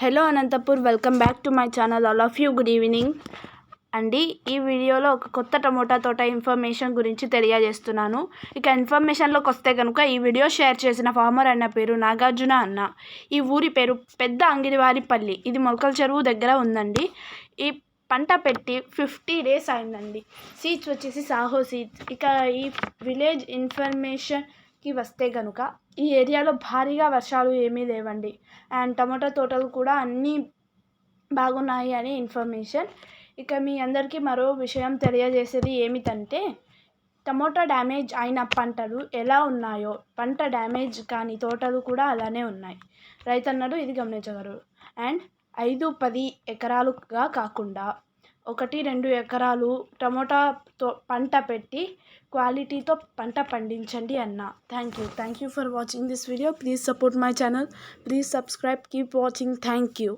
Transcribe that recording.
Hello Anantapur welcome back to my channel all of you good evening అండి ఈ వీడియోలో ఒక కొత్త టమోటా తోట ఇన్ఫర్మేషన్ గురించి తెలియజేస్తున్నాను. ఇక ఇన్ఫర్మేషన్లోకి వస్తే కనుక ఈ వీడియో షేర్ చేసిన ఫార్మర్ అన్న పేరు నాగార్జున అన్న. ఈ ఊరి పేరు పెద్ద అంగిరివారిపల్లి ఇది మొలకల చెరువు దగ్గర ఉందండి. ఈ పంట పెట్టి ఫిఫ్టీ డేస్ అయిందండి. సీడ్స్ వచ్చేసి సాహో సీడ్స్ ఇక ఈ విలేజ్ ఇన్ఫర్మేషన్ కి వస్తే కనుక ఈ ఏరియాలో భారీగా వర్షాలు ఏమీ లేవండి. అండ్ టమాటా తోటలు కూడా అన్నీ బాగున్నాయి అని ఇన్ఫర్మేషన్. ఇక మీ అందరికీ మరో విషయం తెలియజేసేది ఏమిటంటే టమోటా డ్యామేజ్ అయిన పంటలు ఎలా ఉన్నాయో పంట డ్యామేజ్ కాని తోటలు కూడా అలానే ఉన్నాయి. రైతన్నలు ఇది గమనించగలరు. అండ్ ఐదు పది ఎకరాలుగా కాకుండా ఒకటి రెండు ఎకరాలు టమోటాతో పంట పెట్టి క్వాలిటీతో పంట పండించండి అన్న. Thank you thank you for watching this video please support my channel please subscribe keep watching thank you